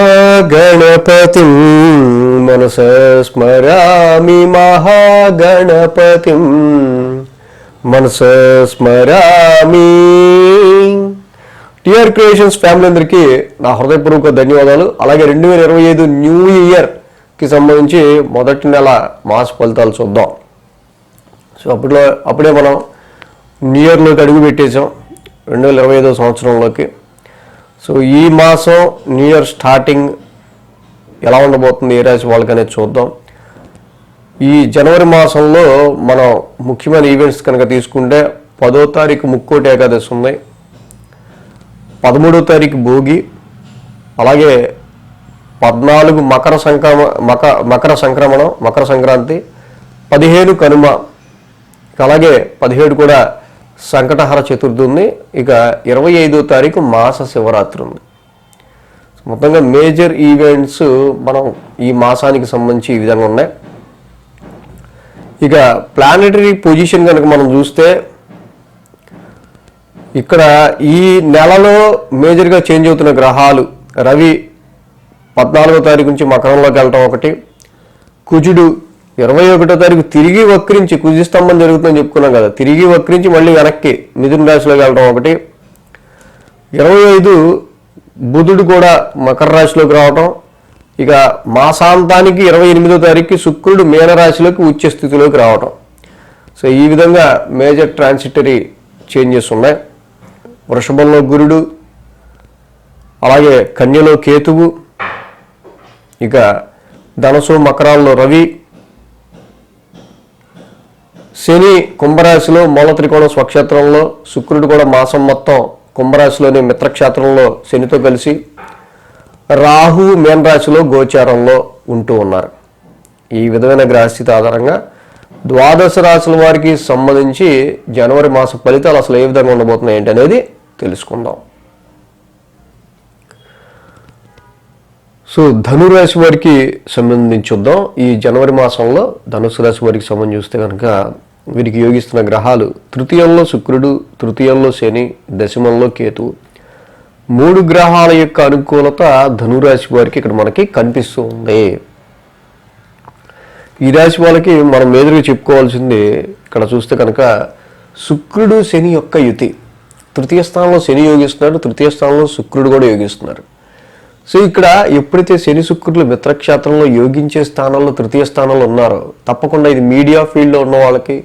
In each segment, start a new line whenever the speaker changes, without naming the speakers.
మహాగణపతిం మనస స్మరామి మహాగణపతిం మనస స్మరామి. టిఆర్ క్రియేషన్స్ ఫ్యామిలీ అందరికీ నా హృదయపూర్వక ధన్యవాదాలు. అలాగే రెండు వేల ఇరవై ఐదు న్యూ ఇయర్కి సంబంధించి మొదటి నెల మాస ఫలితాలు చూద్దాం. సో అప్పట్లో అప్పుడే మనం న్యూ ఇయర్లోకి అడుగు పెట్టేసాం రెండు వేల ఇరవై ఐదో సంవత్సరంలోకి. సో ఈ మాసం న్యూ ఇయర్ స్టార్టింగ్ ఎలా ఉండబోతుంది ఏ రాశి వాళ్ళకి అనేది చూద్దాం. ఈ జనవరి మాసంలో మనం ముఖ్యమైన ఈవెంట్స్ కనుక తీసుకుంటే పదో తారీఖు ముక్కోటి ఏకాదశి ఉంది. పదమూడో తారీఖు భోగి అలాగే పద్నాలుగు మకర సంక్రమ మక మకర సంక్రమణం మకర సంక్రాంతి పదిహేను కనుమ అలాగే పదిహేడు కూడా సంకటహర చతుర్థి ఉంది ఇక ఇరవై ఐదో తారీఖు మాస శివరాత్రి ఉంది. మొత్తంగా మేజర్ ఈవెంట్స్ మనం ఈ మాసానికి సంబంధించి ఈ విధంగా ఉన్నాయి. ఇక ప్లానెటరీ పొజిషన్ కనుక మనం చూస్తే ఇక్కడ ఈ నెలలో మేజర్గా చేంజ్ అవుతున్న గ్రహాలు రవి పద్నాలుగో తారీఖు నుంచి మకరంలోకి వెళ్ళటం ఒకటి కుజుడు ఇరవై ఒకటో తారీఖు తిరిగి వక్రించి కుజిస్తంభం జరుగుతుందని చెప్పుకున్నాం కదా తిరిగి వక్రించి మళ్ళీ వెనక్కి మిథున రాశిలోకి వెళ్ళడం ఒకటి. ఇరవై ఐదు బుధుడు కూడా మకర రాశిలోకి రావటం. ఇక మాసాంతానికి ఇరవై ఎనిమిదో తారీఖుకి శుక్రుడు మీనరాశిలోకి ఉచ్చ స్థితిలోకి రావటం. సో ఈ విధంగా మేజర్ ట్రాన్సిటరీ చేంజెస్ ఉన్నాయి. వృషభంలో గురుడు అలాగే కన్యలో కేతువు ఇక ధనసు మకరాల్లో రవి శని కుంభరాశిలో మూల త్రికోణం స్వక్షేత్రంలో శుక్రుడు కూడా మాసం మొత్తం కుంభరాశిలోని మిత్రక్షేత్రంలో శనితో కలిసి రాహు మేన్ రాశిలో గోచారంలో ఉంటూ ఉన్నారు. ఈ విధమైన గ్రహస్థితి ఆధారంగా ద్వాదశ రాశుల వారికి సంబంధించి జనవరి మాస ఫలితాలు అసలు ఏ విధంగా ఉండబోతున్నాయి ఏంటి అనేది తెలుసుకుందాం. సో ధనురాశి వారికి సంబంధించుద్దాం ఈ జనవరి మాసంలో ధనుసు రాశి వారికి సంబంధించి చూస్తే కనుక వీరికి యోగిస్తున్న గ్రహాలు తృతీయంలో శుక్రుడు తృతీయంలో శని దశమంలో కేతు. మూడు గ్రహాల యొక్క అనుకూలత ధనురాశి వారికి ఇక్కడ మనకి కనిపిస్తూ ఉంది ఈ రాశి వాళ్ళకి మనం మేజర్గా చెప్పుకోవాల్సింది ఇక్కడ చూస్తే కనుక శుక్రుడు శని యొక్క యుతి. తృతీయ స్థానంలో శని యోగిస్తున్నాడు తృతీయ స్థానంలో శుక్రుడు కూడా యోగిస్తున్నారు. సో ఇక్కడ ఎప్పుడైతే శని శుక్రులు మిత్రక్షేత్రంలో యోగించే స్థానంలో తృతీయ స్థానంలో ఉన్నారో తప్పకుండా ఇది మీడియా ఫీల్డ్లో ఉన్న వాళ్ళకి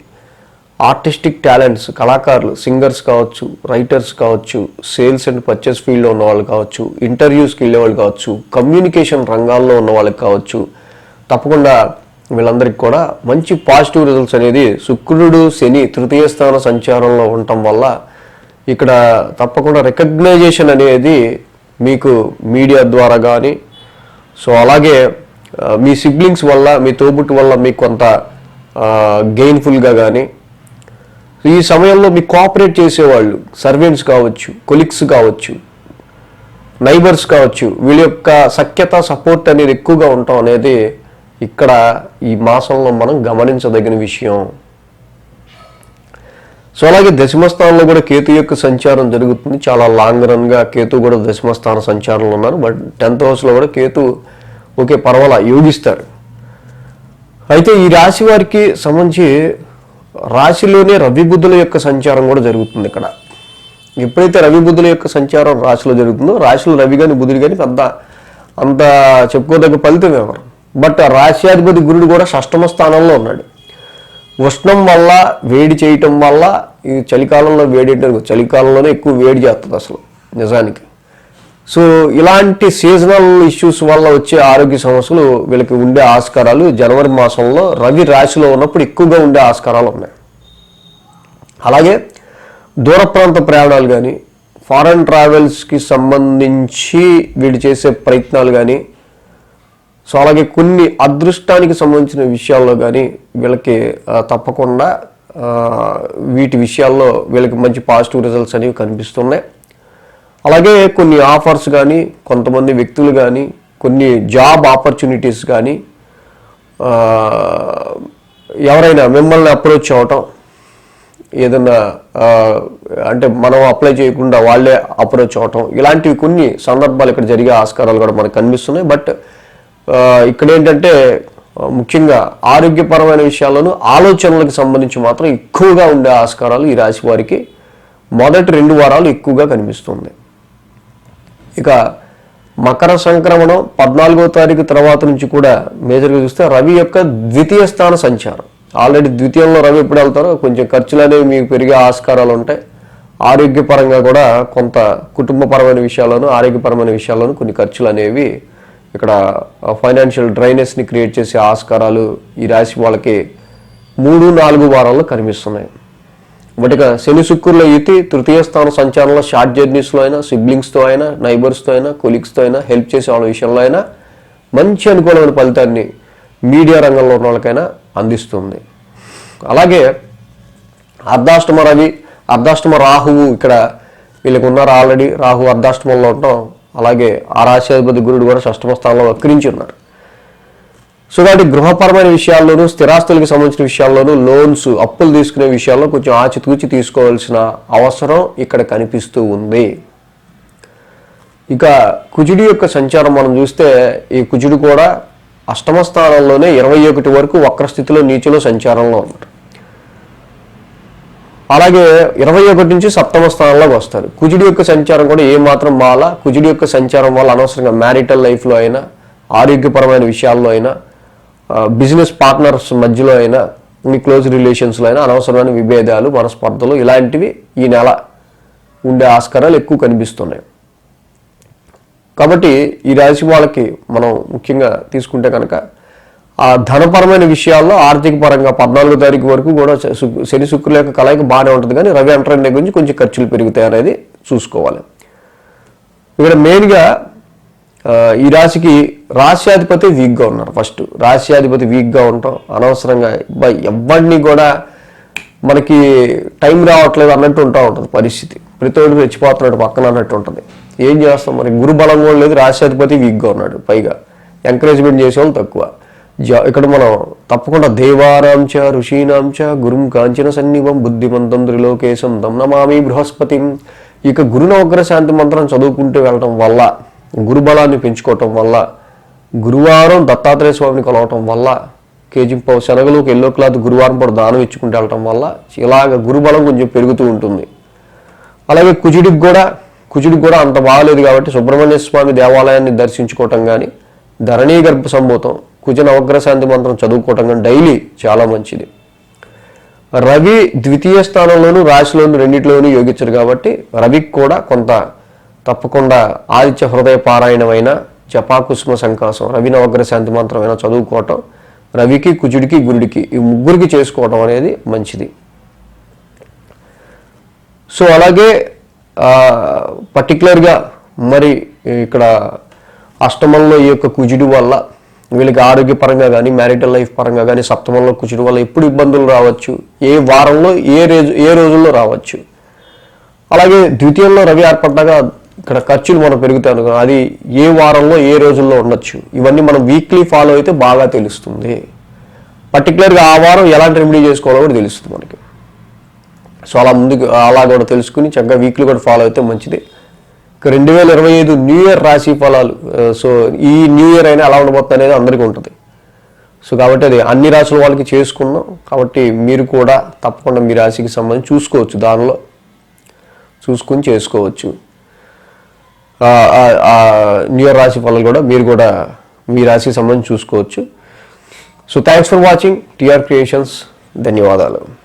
ఆర్టిస్టిక్ టాలెంట్స్ కళాకారులు సింగర్స్ కావచ్చు రైటర్స్ కావచ్చు సేల్స్ అండ్ పర్చేస్ ఫీల్డ్లో ఉన్న వాళ్ళు కావచ్చు ఇంటర్వ్యూస్కి వెళ్ళే వాళ్ళు కావచ్చు కమ్యూనికేషన్ రంగాల్లో ఉన్న వాళ్ళకి కావచ్చు తప్పకుండా వీళ్ళందరికీ కూడా మంచి పాజిటివ్ రిజల్ట్స్ అనేది శుక్రుడు శని తృతీయ స్థాన సంచారంలో ఉండటం వల్ల ఇక్కడ తప్పకుండా రికగ్నైజేషన్ అనేది మీకు మీడియా ద్వారా కానీ సో అలాగే మీ సిబ్లింగ్స్ వల్ల మీ తోబుట్టు వల్ల మీకు కొంత గెయిన్ఫుల్గా కానీ ఈ సమయంలో మీ కోఆపరేట్ చేసేవాళ్ళు సర్వెంట్స్ కావచ్చు కొలిక్స్ కావచ్చు నైబర్స్ కావచ్చు వీళ్ళ యొక్క సఖ్యత సపోర్ట్ అనేది ఎక్కువగా ఉండటం అనేది ఇక్కడ ఈ మాసంలో మనం గమనించదగిన విషయం. సో అలాగే దశమస్థానంలో కూడా కేతు యొక్క సంచారం జరుగుతుంది. చాలా లాంగ్ రన్గా కేతు కూడా దశమస్థాన సంచారంలో ఉన్నారు. బట్ టెన్త్ హౌస్లో కూడా కేతు ఓకే పర్వాలా యోగిస్తారు అయితే ఈ రాశి వారికి సంబంధించి రాశిలోనే రవి బుద్ధుల యొక్క సంచారం కూడా జరుగుతుంది ఇక్కడ. ఎప్పుడైతే రవి బుద్ధుల యొక్క సంచారం రాశిలో జరుగుతుందో రాశిలో రవి కానీ బుధుడు కానీ పెద్ద అంత చెప్పుకోదగ్గ ఫలితం ఎవరు బట్ ఆ రాశ్యాధిపతి గురుడు కూడా షష్టమ స్థానంలో ఉన్నాడు. ఉష్ణం వల్ల వేడి చేయటం వల్ల ఈ చలికాలంలో వేడి అంటే చలికాలంలోనే ఎక్కువ వేడి చేస్తుంది అసలు నిజానికి. సో ఇలాంటి సీజనల్ ఇష్యూస్ వల్ల వచ్చే ఆరోగ్య సమస్యలు వీళ్ళకి ఉండే ఆస్కారాలు జనవరి మాసంలో రవి రాశిలో ఉన్నప్పుడు ఎక్కువగా ఉండే ఆస్కారాలు ఉన్నాయి. అలాగే దూర ప్రాంత ప్రయాణాలు కానీ ఫారెన్ ట్రావెల్స్కి సంబంధించి వీళ్ళు చేసే ప్రయత్నాలు కానీ సో అలాగే కొన్ని అదృష్టానికి సంబంధించిన విషయాల్లో కానీ వీళ్ళకి తప్పకుండా వీటి విషయాల్లో వీళ్ళకి మంచి పాజిటివ్ రిజల్ట్స్ అనేవి కనిపిస్తున్నాయి. అలాగే కొన్ని ఆఫర్స్ కానీ కొంతమంది వ్యక్తులు కానీ కొన్ని జాబ్ ఆపర్చునిటీస్ కానీ ఎవరైనా మిమ్మల్ని అప్రోచ్ అవ్వటం ఏదన్నా అంటే మనం అప్లై చేయకుండా వాళ్ళే అప్రోచ్ అవ్వటం ఇలాంటివి కొన్ని సందర్భాలు ఇక్కడ జరిగే ఆస్కారాలు కూడా మనకు కనిపిస్తున్నాయి. బట్ ఇక్కడ ఏంటంటే ముఖ్యంగా ఆరోగ్యపరమైన విషయాల్లోనూ ఆలోచనలకు సంబంధించి మాత్రం ఎక్కువగా ఉండే ఆస్కారాలు ఈ రాశి వారికి మొదటి రెండు వారాలు ఎక్కువగా కనిపిస్తుంది. ఇక మకర సంక్రమణం పద్నాలుగో తారీఖు తర్వాత నుంచి కూడా మేజర్గా చూస్తే రవి యొక్క ద్వితీయ స్థాన సంచారం. ఆల్రెడీ ద్వితీయంలో రవి ఎప్పుడు వెళ్తారో కొంచెం ఖర్చులు అనేవి మీకు పెరిగే ఆస్కారాలు ఉంటాయి. ఆరోగ్యపరంగా కూడా కొంత కుటుంబపరమైన విషయాలను ఆరోగ్యపరమైన విషయాలను కొన్ని ఖర్చులు అనేవి ఇక్కడ ఫైనాన్షియల్ డ్రైనెస్ని క్రియేట్ చేసే ఆస్కారాలు ఈ రాశి వాళ్ళకి మూడు నాలుగు వారాల్లో కనిపిస్తున్నాయి. వాటిగా శని శుక్రుల యుతి తృతీయ స్థాన సంచారంలో షార్ట్ జర్నీస్లో అయినా సిబ్లింగ్స్తో అయినా నైబర్స్తో అయినా కొలీగ్స్తో అయినా హెల్ప్ చేసే వాళ్ళ విషయంలో అయినా మంచి అనుకూలమైన ఫలితాన్ని మీడియా రంగంలో ఉన్న వాళ్ళకైనా అందిస్తుంది. అలాగే అర్ధాష్టమ రవి అర్ధాష్టమ రాహువు ఇక్కడ వీళ్ళకి ఉన్నారు ఆల్రెడీ. రాహు అర్ధాష్టమంలో ఉండటం అలాగే ఆ రాశ్యాధిపతి గురుడు కూడా షష్టమ స్థానంలో వక్రించి ఉన్నారు. సో కాబట్టి గృహపరమైన విషయాల్లోనూ స్థిరాస్తులకు సంబంధించిన విషయాల్లోనూ లోన్స్ అప్పులు తీసుకునే విషయాల్లో కొంచెం ఆచితూచి తీసుకోవాల్సిన అవసరం ఇక్కడ కనిపిస్తూ ఉంది. ఇక కుజుడి యొక్క సంచారం మనం చూస్తే ఈ కుజుడు కూడా అష్టమ స్థానంలోనే ఇరవై ఒకటి వరకు వక్రస్థితిలో నీచులో సంచారంలో ఉన్నారు అలాగే ఇరవై ఒకటి నుంచి సప్తమ స్థానంలోకి వస్తారు. కుజుడి యొక్క సంచారం కూడా ఏ మాత్రం మాల కుజుడి యొక్క సంచారం వల్ల అనవసరంగా మ్యారిటల్ లైఫ్లో అయినా ఆరోగ్యపరమైన విషయాల్లో అయినా బిజినెస్ పార్ట్నర్స్ మధ్యలో అయినా మీ క్లోజ్ రిలేషన్స్లో అయినా అనవసరమైన విభేదాలు మనస్పర్ధలు ఇలాంటివి ఈ నెల ఉండే ఆస్కారాలు ఎక్కువ కనిపిస్తున్నాయి. కాబట్టి ఈ రాశి వాళ్ళకి మనం ముఖ్యంగా తీసుకుంటే కనుక ఆ ధనపరమైన విషయాల్లో ఆర్థిక పరంగా పద్నాలుగో తారీఖు వరకు కూడా శని శుక్రుల యొక్క కలయిక బాగానే ఉంటుంది. కానీ రవి అంటరం గురించి కొంచెం ఖర్చులు పెరుగుతాయి అనేది చూసుకోవాలి. ఇక్కడ మెయిన్గా ఈ రాశికి రాశ్యాధిపతి వీక్గా ఉన్నారు ఫస్ట్ రాశ్యాధిపతి వీక్గా ఉండటం అనవసరంగా ఎవరిని కూడా మనకి టైం రావట్లేదు అన్నట్టు ఉంటా ఉంటుంది పరిస్థితి. ప్రతి ఒక్కరు రెచ్చిపోతున్నాడు పక్కన అన్నట్టు ఉంటుంది. ఏం చేస్తాం మరి? గురు బలం కూడా లేదు రాశ్యాధిపతి వీక్గా ఉన్నాడు పైగా. ఎంకరేజ్మెంట్ చేసే వాళ్ళు తక్కువ. ఇక్కడ మనం తప్పకుండా దేవానాంచ ఋషీనాంచ గురుం కాంచిన సన్నివం బుద్ధిమంతం త్రిలోకేశం దం నమామి బృహస్పతి. ఇక గురునవగ్ర శాంతి మంత్రం చదువుకుంటూ వెళ్ళటం వల్ల గురుబలాన్ని పెంచుకోవటం వల్ల గురువారం దత్తాత్రేయ స్వామిని కొలవటం వల్ల కేజీ పావు శనగలు ఒక ఎల్లో క్లాత్ గురువారం పాటు దానం ఇచ్చుకుంటూ వెళ్ళటం వల్ల ఇలాగ గురుబలం కొంచెం పెరుగుతూ ఉంటుంది. అలాగే కుజుడికి కూడా కుజుడికి కూడా అంత బాగాలేదు కాబట్టి సుబ్రహ్మణ్య స్వామి దేవాలయాన్ని దర్శించుకోవటం కానీ ధరణీ గర్భ సంభూతం కుజ నవగ్రశాంతి మంత్రం చదువుకోవటం కానీ డైలీ చాలా మంచిది. రవి ద్వితీయ స్థానంలోను రాశిలోను రెండింటిలోనూ యోగించరు కాబట్టి రవికి కూడా కొంత తప్పకుండా ఆదిత్య హృదయ పారాయణమైన జపాకుసుమ సంకాసం రవి నవగ్రహ శాంతి మంత్రమైన చదువుకోవటం రవికి కుజుడికి గురుడికి ఈ ముగ్గురికి చేసుకోవటం అనేది మంచిది. సో అలాగే పర్టికులర్గా మరి ఇక్కడ అష్టమంలో ఈ యొక్క కుజుడి వల్ల వీళ్ళకి ఆరోగ్యపరంగా కానీ మ్యారిటల్ లైఫ్ పరంగా కానీ సప్తమంలో కూర్చుని వల్ల ఎప్పుడు ఇబ్బందులు రావచ్చు ఏ వారంలో ఏ రోజు ఏ రోజుల్లో రావచ్చు. అలాగే ద్వితీయంలో రవి ఏర్పడ్డగా ఇక్కడ ఖర్చులు మనం పెరుగుతాయి అది ఏ వారంలో ఏ రోజుల్లో ఉండొచ్చు? ఇవన్నీ మనం వీక్లీ ఫాలో అయితే బాగా తెలుస్తుంది. పర్టికులర్గా ఆ వారం ఎలాంటి రెమెడీ చేసుకోవాలో కూడా తెలుస్తుంది మనకి. సో అలా ముందుకు అలా కూడా తెలుసుకుని చక్కగా వీక్లీ కూడా ఫాలో అయితే మంచిది. ఇక రెండు వేల ఇరవై ఐదు న్యూ ఇయర్ రాశి ఫలాలు సో ఈ న్యూ ఇయర్ అయినా ఎలా ఉండబోతుంది అనేది అందరికీ ఉంటుంది. సో కాబట్టి అది అన్ని రాసుల వాళ్ళకి చేసుకున్నాం. కాబట్టి మీరు కూడా తప్పకుండా మీ రాశికి సంబంధించి చూసుకోవచ్చు దానిలో. చూసుకుని చేసుకోవచ్చు. ఆ, న్యూ ఇయర్ రాశి ఫలాలు కూడా మీరు కూడా మీ రాశికి సంబంధించి చూసుకోవచ్చు. So thanks for watching TR creations ధన్యవాదాలు.